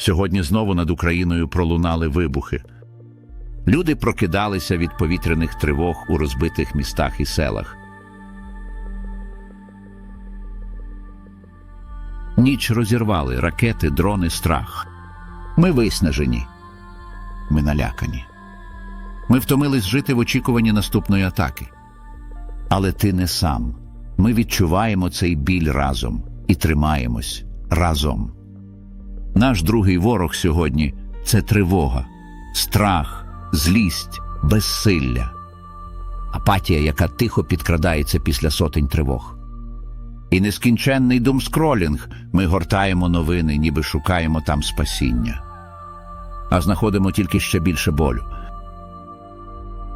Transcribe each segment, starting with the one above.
Сьогодні знову над Україною пролунали вибухи. Люди прокидалися від повітряних тривог у розбитих містах і селах. Ніч розірвали ракети, дрони, страх. Ми виснажені. Ми налякані. Ми втомились жити в очікуванні наступної атаки. Але ти не сам. Ми відчуваємо цей біль разом і тримаємось разом. Наш другий ворог сьогодні це тривога, страх, злість, безсилля, апатія, яка тихо підкрадається після сотень тривог. І нескінченний думскролінг ми гортаємо новини, ніби шукаємо там спасіння, а знаходимо тільки ще більше болю.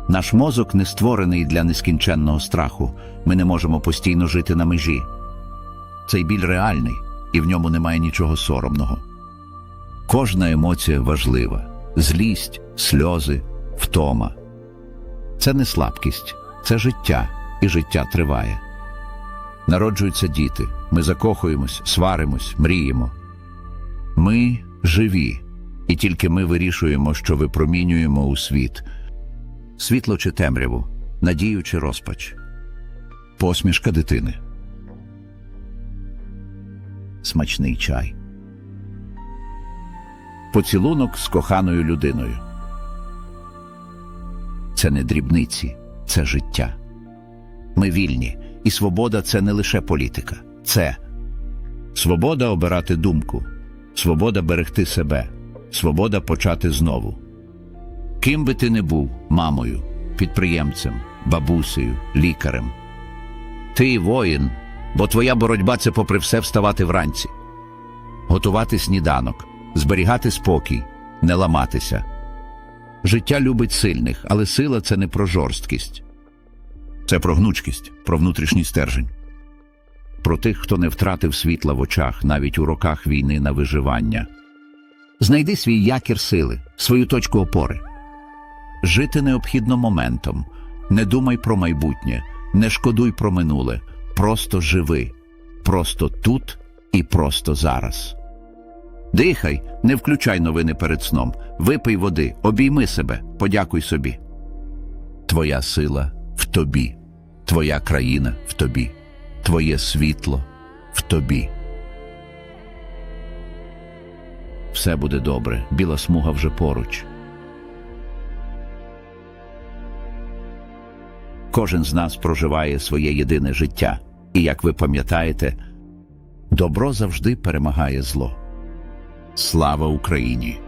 Наш мозок не створений для нескінченного страху. Ми не можемо постійно жити на межі. Цей біль реальний, і в ньому немає нічого соромного. Кожна емоція важлива: злість, сльози, втома. Це не слабкість, це життя, і життя триває. Народжуються діти, ми закохуємось, сваримось, мріємо. Ми живі, і тільки ми вирішуємо, що випромінюємо у світ. Світло чи темряву, надію чи розпач, посмішка дитини, смачний чай, поцілунок з коханою людиною. Це не дрібниці, це життя. Ми вільні, і свобода це не лише політика, це свобода обирати думку, свобода берегти себе, свобода почати знову. Ким би ти не був мамою, підприємцем, бабусею, лікарем. Ти воїн, бо твоя боротьба це попри все вставати вранці, готувати сніданок, зберігати спокій, не ламатися. Життя любить сильних, але сила це не про жорсткість. Це про гнучкість, про внутрішній стержень. Про тих, хто не втратив світла в очах навіть у роках війни на виживання. Знайди свій якір сили, свою точку опори. Жити необхідно моментом. Не думай про майбутнє, не шкодуй про минуле. Просто живи. Просто тут і просто зараз. Дихай, не включай новини перед сном. Випий води, обійми себе, подякуй собі. Твоя сила в тобі, твоя країна в тобі, твоє світло в тобі. Все буде добре, біла смуга вже поруч. Кожен з нас проживає своє єдине життя, і, як ви пам'ятаєте, добро завжди перемагає зло. Слава Україні!